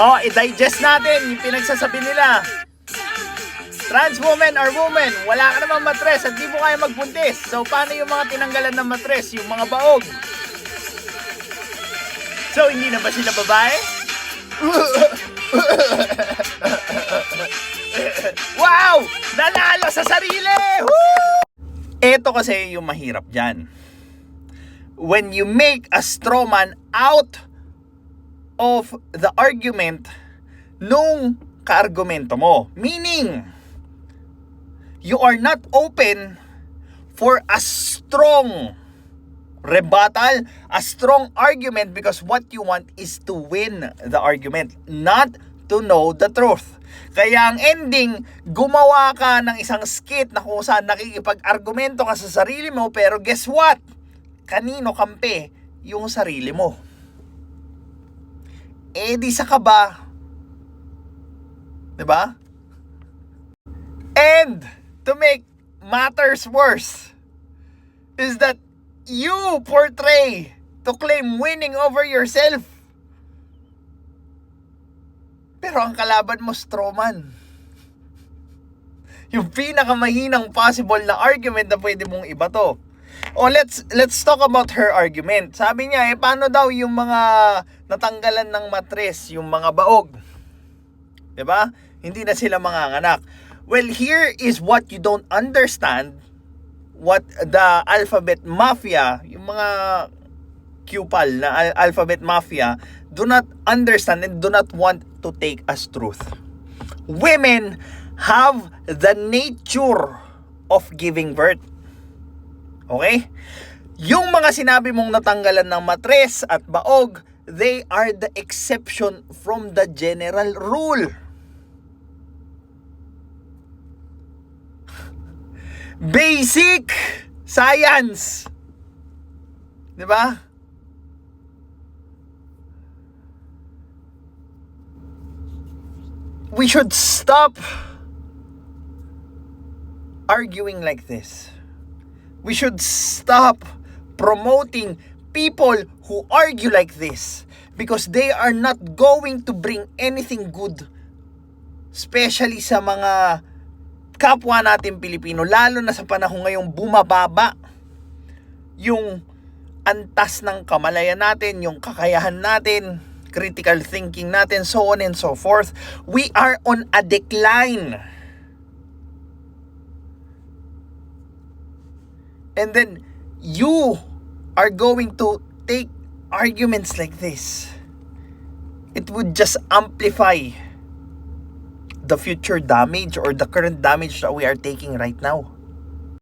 Oh, i-digest natin yung pinagsasabi nila. Trans women are women. Wala ka namang matres at di mo kaya magbuntis. So, paano yung mga tinanggalan ng matres? Yung mga baog. So, hindi na ba sila babae? wow! Nanalo sa sarili! Ito kasi yung mahirap dyan. When you make a straw man out of the argument nung kaargumento mo. Meaning, you are not open for a strong rebuttal, a strong argument because what you want is to win the argument, not to know the truth. Kaya ang ending, gumawa ka ng isang skit na kung saan nakikipag-argumento ka sa sarili mo pero guess what? Kanino kampe? Yung sarili mo. Eh di sa kaba. 'Di ba? And to make matters worse is that you portray to claim winning over yourself. Pero ang kalaban mo, strawman. Yung pinakamahinang possible na argument na pwede mong ibato. O let's let's talk about her argument. Sabi niya, eh paano daw yung mga natanggalan ng matres, yung mga baog? 'Di ba? Hindi na sila manganganak. Well, here is what you don't understand what the alphabet mafia, yung mga Qpal na al- alphabet mafia do not understand and do not want to take as truth. Women have the nature of giving birth. Okay? Yung mga sinabi mong natanggalan ng matres at baog, they are the exception from the general rule. Basic science. 'Di ba? We should stop arguing like this. We should stop promoting people who argue like this because they are not going to bring anything good especially sa mga kapwa natin Pilipino lalo na sa panahon ngayong bumababa yung antas ng kamalayan natin, yung kakayahan natin, critical thinking natin, so on and so forth. We are on a decline. And then you are going to take arguments like this. It would just amplify the future damage or the current damage that we are taking right now.